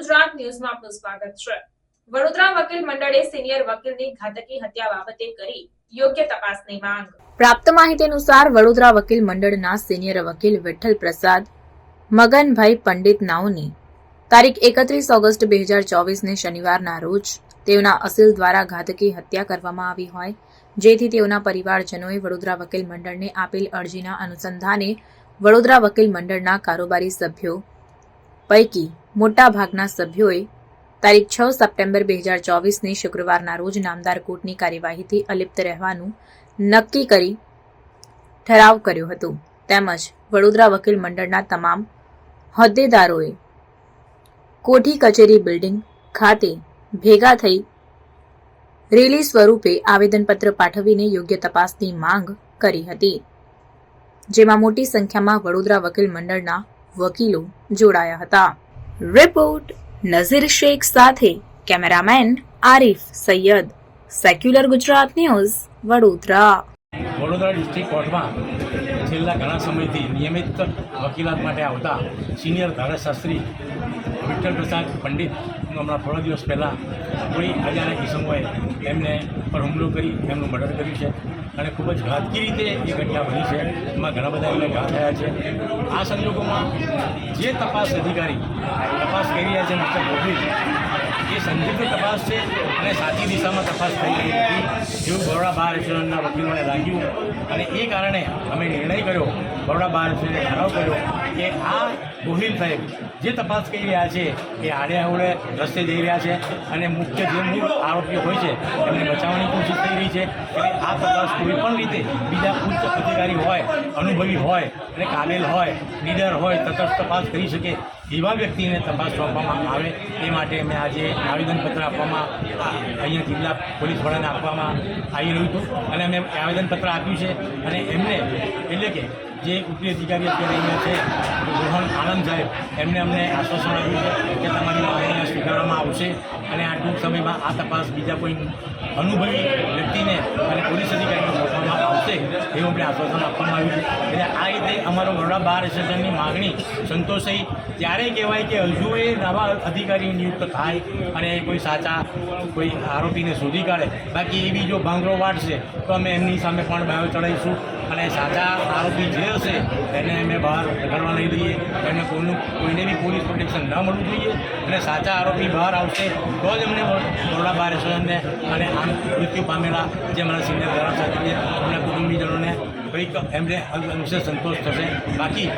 ગુજરાત ન્યૂઝમાં આપનું સ્વાગત છે. વડોદરા વકીલ મંડળે સિનિયર વકીલની ઘાતકી હત્યા બાબતે કરી યોગ્ય તપાસની માંગ. પ્રાપ્ત માહિતી અનુસાર વડોદરા વકીલ મંડળના સિનિયર વકીલ વિઠ્ઠલ પ્રસાદ, મગનભાઈ પંડિત નાઓની તારીખ એકત્રીસ ઓગસ્ટ બે હજાર ચોવીસને શનિવારના રોજ તેઓના અસીલ દ્વારા ઘાતકી હત્યા કરવામાં આવી હોય, જેથી તેઓના પરિવારજનોએ વડોદરા વકીલ મંડળને આપેલ અરજીના અનુસંધાને વડોદરા વકીલ મંડળના કારોબારી સભ્યો પૈકી મોટાભાગના સભ્યોએ તારીખ છ સપ્ટેમ્બર બે હજાર ચોવીસની શુક્રવારના રોજ નામદાર કોર્ટની કાર્યવાહીથી અલિપ્ત રહેવાનું નક્કી કરી ઠરાવ કર્યો હતો. તેમજ વડોદરા વકીલ મંડળના તમામ હોદ્દેદારોએ કોઠી કચેરી બિલ્ડિંગ ખાતે ભેગા થઈ રેલી સ્વરૂપે આવેદનપત્ર પાઠવીને યોગ્ય તપાસની માંગ કરી હતી. જેમાં મોટી સંખ્યામાં વડોદરા વકીલ મંડળના વકીલો જોડાયા હતા. રિપોર્ટ નઝીર શેખ સાથે cameraman Arif Sayyed. Secular Gujarat news Vadodara. Vadodara district કોર્ટમાં છેલ્લા ઘણા સમયથી નિયમિત વકીલાત માટે આવતા સિનિયર ધારાશાસ્ત્રી વિઠ્ઠલ પ્રસાદ પંડિત હમણાં થોડા દિવસ પહેલાં કોઈ અજાણ્યા કિસમોએ એમને પર હુમલો કરી એમનું મર્ડર કર્યું છે અને ખૂબ જ ઘાતકી રીતે એ ઘટના બની છે. એમાં ઘણા બધા એમને ઘા થયા છે. આ સંજોગોમાં જે તપાસ અધિકારી તપાસ કરી રહ્યા છે, મિસ્ટર ગોહિલ એ સંદિગ્ધ તપાસ છે અને સાચી દિશામાં તપાસ થઈ રહી હતી. એવું બરોડા બાર એસોસિએશનના વકીલોને લાગ્યું. અને એ કારણે અમે નિર્ણય કર્યો, બરોડા બાર એસોસિએશને ઠરાવ કર્યો કે આ ગોહિલ સાહેબ જે તપાસ કરી રહ્યા છે એ આડે આવડે રસ્તે જઈ રહ્યા છે અને મુખ્ય જે મૂળ આરોપીઓ હોય છે, એમને બચાવવાની કોશિશ થઈ રહી છે. એટલે આ તપાસ કોઈ પણ રીતે બીજા ઉચ્ચ અધિકારી હોય, અનુભવી હોય અને કાબેલ હોય, લીડર હોય, તટસ્થ તપાસ કરી શકે એવા વ્યક્તિને તપાસ સોંપવામાં આવે એ માટે અમે આજે આવેદનપત્ર આપવામાં અહીંયા જિલ્લા પોલીસ વડાને આપવામાં આવી રહ્યું હતું. અને અમે આવેદનપત્ર આપ્યું છે અને એમને, એટલે કે જે ઉપરી અધિકારી અત્યારે અહીંયા છે, રોહન આનંદ સાહેબ, એમને અમને આશ્વાસન આપ્યું છે કે તમારી અહીંયા સ્વીકારવામાં આવશે. અને આ ટૂંક સમયમાં આ તપાસ બીજા કોઈ અનુભવી વ્યક્તિને અને પોલીસ અધિકારીને સોંપવામાં એવું આપણે આશ્વાસન આપવામાં આવ્યું છે. એટલે આ રીતે અમારો વડોદરા બાર એસોસિએશનની માગણી સંતોષાઈ. ત્યારે કહેવાય કે હજુ એ નવા અધિકારી નિયુક્ત થાય અને કોઈ સાચા કોઈ આરોપીને શોધી કાઢે. બાકી એવી જો ભાંગરો વાટશે તો અમે એમની સામે પણ બાયો ચડાવીશું. અને સાચા આરોપી જે હશે, એને અમે બહાર કરવા નહીં દઈએ. એને કોઈનું, કોઈને બી પોલીસ પ્રોટેક્શન ન મળવું જોઈએ. અને સાચા આરોપી બહાર આવશે, તો જ અમને બરોડા બાર એસોસિએશનને અને આમ મૃત્યુ પામેલા જે મારા સિનિયર કુટુંબીજનોને કંઈક એમને અંશે સંતોષ થશે. બાકી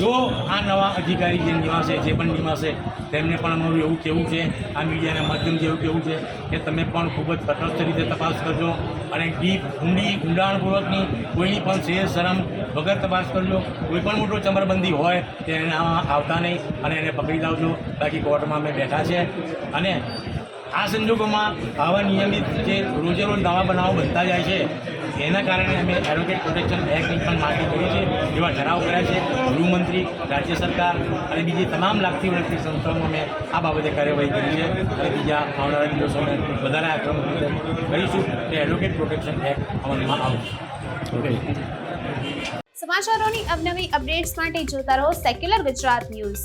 જો આ નવા અધિકારી જે નિવાસે, જે પણ નિવાસે, તેમને પણ અમારું એવું કહેવું છે, આ મીડિયાના માધ્યમથી એવું કહેવું છે કે તમે પણ ખૂબ જ તટસ્થ રીતે તપાસ કરજો અને ડીપ ઊંડી, ઊંડાણપૂર્વકની કોઈની પણ શેર શરમ વગર તપાસ કરજો. કોઈ પણ મોટો ચમરબંધી હોય તે એને આમાં આવતા નહીં અને એને પકડી લાવજો. બાકી કોર્ટમાં અમે બેઠા છે. અને આ સંજોગોમાં આવા નિયમિત જે રોજે રોજ નવા બનાવો બનતા જાય છે એના કારણે અમે એડવોકેટ પ્રોટેક્શન એક્ટની પણ માગણી કરી છે એવા ઠરાવ કર્યા છે. ગૃહમંત્રી રાજ્ય સરકાર અને બીજી તમામ લાગતી વળગતી સંસ્થાઓમાં અમે આ બાબતે કાર્યવાહી કરી છે. અને બીજા આવનારા દિવસોને વધારે આક્રમક રીતે કરીશું કે એડવોકેટ પ્રોટેક્શન એક્ટ અમલમાં આવશે. ઓકે સમાચારોની અવનવી અપડેટ્સ માટે જોતા રહો સેક્યુલર ગુજરાત ન્યૂઝ